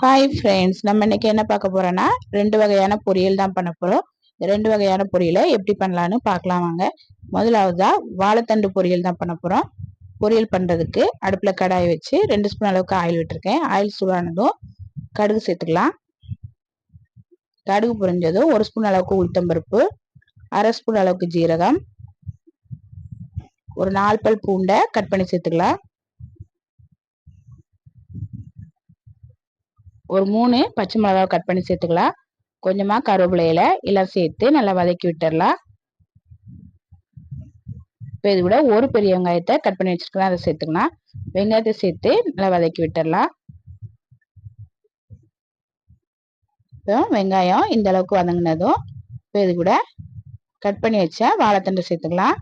Hi friends நம்ம இன்னைக்கு என்ன பார்க்க போறோம்னா ரெண்டு வகையான பொரியல் தான் பண்ண போறோம். ரெண்டு வகையான பொரியலை எப்படி பண்ணலான்னு பார்க்கலாம் வாங்க. முதலாவதா வாழைத்தண்டு பொரியல் தான் பண்ண போறோம். பொரியல் பண்றதுக்கு அடுப்புல கடாய் வச்சு ரெண்டு ஸ்பூன் அளவுக்கு ஆயில் விட்டுருக்கேன். ஆயில் சூடானதும் கடுகு சேர்த்துக்கலாம். கடுகு புரிஞ்சதும் ஒரு ஸ்பூன் அளவுக்கு உளுத்தம்பருப்பு அரை ஸ்பூன் அளவுக்கு ஜீரகம் ஒரு நாலு பல் பூண்டை கட் பண்ணி சேர்த்துக்கலாம். ஒரு மூணு பச்சை மிளகாவை கட் பண்ணி சேர்த்துக்கலாம். கொஞ்சமாக கருவேப்பிலையில எல்லாம் சேர்த்து நல்லா வதக்கி விட்டுடலாம் இப்போ இது கூட ஒரு பெரிய வெங்காயத்தை கட் பண்ணி வச்சிருக்கலாம். அதை சேர்த்துக்கலாம். வெங்காயத்தை சேர்த்து நல்லா வதக்கி விட்டுடலாம் இப்போ வெங்காயம் இந்த அளவுக்கு வதங்கினதும் இப்போ இது கூட கட் பண்ணி வச்சா வாழைத்தண்டை சேர்த்துக்கலாம்.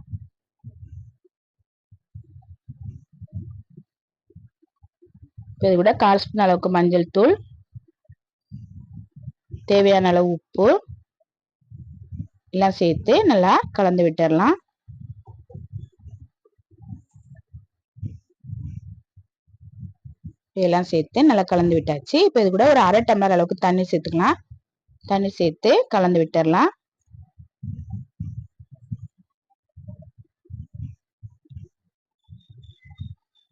இப்போ இது கூட கால் ஸ்பூன் அளவுக்கு மஞ்சள் தூள் தேவையான அளவு உப்பு எல்லாம் சேர்த்து நல்லா கலந்து விட்டுடலாம் இதெல்லாம் சேர்த்து நல்லா கலந்து விட்டாச்சு. இப்போ இது கூட ஒரு அரை டம்ளர் அளவுக்கு தண்ணி சேர்த்துக்கலாம். தண்ணி சேர்த்து கலந்து விட்டுடலாம்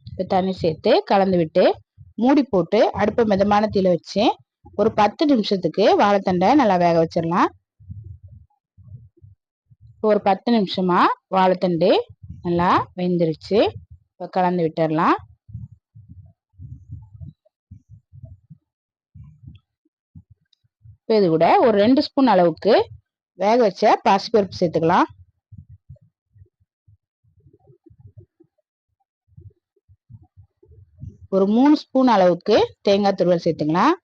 இப்போ தண்ணி சேர்த்து கலந்து விட்டு மூடி போட்டு அடுப்பை மிதமான தீல வச்சு ஒரு பத்து நிமிஷத்துக்கு வாழைத்தண்டை நல்லா வேக வச்சிடலாம். ஒரு பத்து நிமிஷமா வாழைத்தண்டு நல்லா வெந்துருச்சு. இப்போ கலந்து விட்டுடலாம். இப்போ இது கூட ஒரு ரெண்டு ஸ்பூன் அளவுக்கு வேக வச்ச பாசிப்பருப்பு சேர்த்துக்கலாம். ஒரு மூணு ஸ்பூன் அளவுக்கு தேங்காய் துருவல் சேர்த்துக்கலாம்.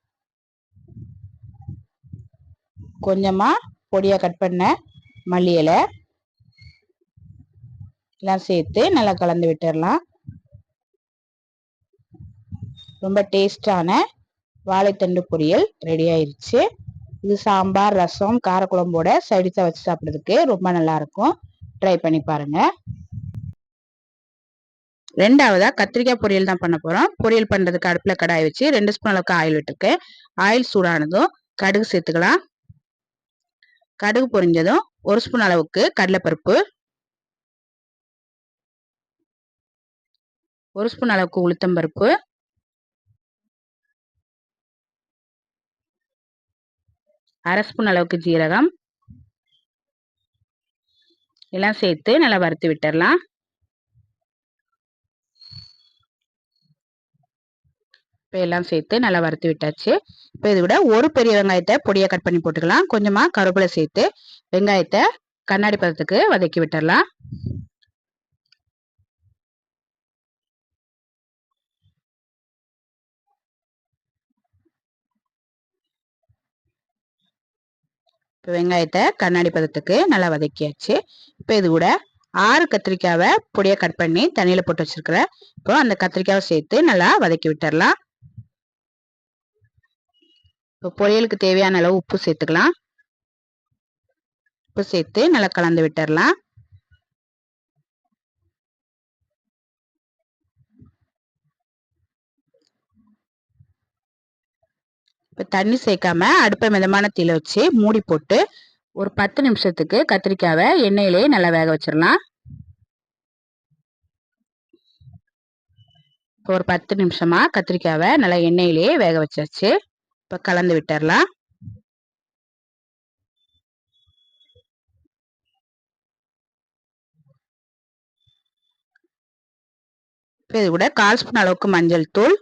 கொஞ்சமாக பொடியாக கட் பண்ண மல்லி இலை. எல்லாம் சேர்த்து நல்லா கலந்து விட்டுடலாம் ரொம்ப டேஸ்டான வாழைத்தண்டு பொரியல் ரெடி ஆயிடுச்சு இது சாம்பார் ரசம் காரக்குழம்போட சைடிஸாக வச்சு சாப்பிட்றதுக்கு ரொம்ப நல்லா இருக்கும். ட்ரை பண்ணி பாருங்க. ரெண்டாவதா கத்திரிக்காய் பொரியல் தான் பண்ண போகிறோம் பொரியல் பண்ணுறதுக்கு அடுப்பில் கடாய் வச்சு ரெண்டு ஸ்பூன் அளவுக்கு ஆயில் விட்டுருக்கேன். ஆயில் சூடானதும் கடுகு சேர்த்துக்கலாம். கடுகு பொரிஞ்சதும் ஒரு ஸ்பூன் அளவுக்கு கடலைப்பருப்பு. ஒரு ஸ்பூன் அளவுக்கு உளுத்தம்பருப்பு அரை ஸ்பூன் அளவுக்கு ஜீரகம். எல்லாம் சேர்த்து நல்லா வறுத்து விட்டுடலாம் இப்போ எல்லாம் சேர்த்து நல்லா வறுத்து விட்டாச்சு. இப்போ இது விட ஒரு பெரிய வெங்காயத்தை பொடியாக கட் பண்ணி போட்டுக்கலாம். கொஞ்சமாக கருவேப்பிலை சேர்த்து வெங்காயத்தை கண்ணாடி பதத்துக்கு வதக்கி விட்டுடலாம் இப்போ வெங்காயத்தை கண்ணாடி பதத்துக்கு நல்லா வதக்கியாச்சு. இப்போ இது கூட ஆறு கத்திரிக்காவை பொடியாக கட் பண்ணி தண்ணியில் போட்டு வச்சுருக்கிறேன் இப்போ அந்த கத்திரிக்காவை சேர்த்து நல்லா வதக்கி விட்டுடலாம் இப்போ பொரியலுக்கு தேவையான அளவு உப்பு சேர்த்துக்கலாம். உப்பு சேர்த்து நல்லா கலந்து விட்டுடலாம் இப்போ தண்ணி சேர்க்காம அடுப்பை மிதமான தீல வச்சு மூடி போட்டு ஒரு பத்து நிமிஷத்துக்கு கத்திரிக்காவை எண்ணெயிலேயே நல்லா வேக வச்சிடலாம். இப்போ ஒரு பத்து நிமிஷமா கத்திரிக்காவை நல்லா எண்ணெயிலேயே வேக வச்சாச்சு. இப்போ கலந்து விட்டுறலாம் இது கூட கால் ஸ்பூன் அளவுக்கு மஞ்சள் தூள்.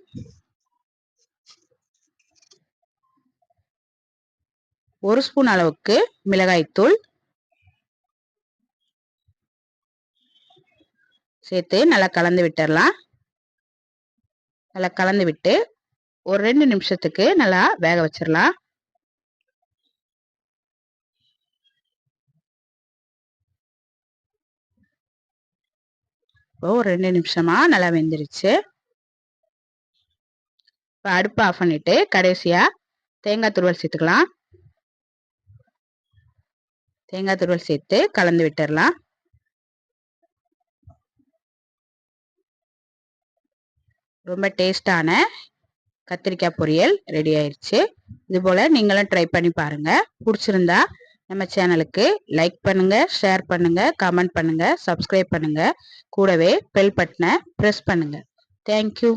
ஒரு ஸ்பூன் அளவுக்கு மிளகாய் தூள். சேர்த்து நல்லா கலந்து விட்டுடலாம் நல்லா கலந்து விட்டு ஒரு ரெண்டு நிமிஷத்துக்கு நல்லா வேக வச்சிடலாம் இப்போ ஒரு ரெண்டு நிமிஷமா நல்லா வெந்துருச்சு. இப்போ அடுப்பு ஆஃப் பண்ணிட்டு கடைசியா தேங்காய் துருவல் சேர்த்துக்கலாம். தேங்காய் துருவல் சேர்த்து கலந்து விட்டுடலாம் ரொம்ப டேஸ்டான கத்திரிக்காய் பொரியல் ரெடி ஆயிடுச்சு இது போல் நீங்களும் ட்ரை பண்ணி பாருங்கள் பிடிச்சிருந்தா நம்ம சேனலுக்கு லைக் பண்ணுங்கள் ஷேர் பண்ணுங்கள் கமெண்ட் பண்ணுங்கள் சப்ஸ்கிரைப் பண்ணுங்கள் கூடவே பெல் பட்டனை ப்ரெஸ் பண்ணுங்கள் தேங்க்யூ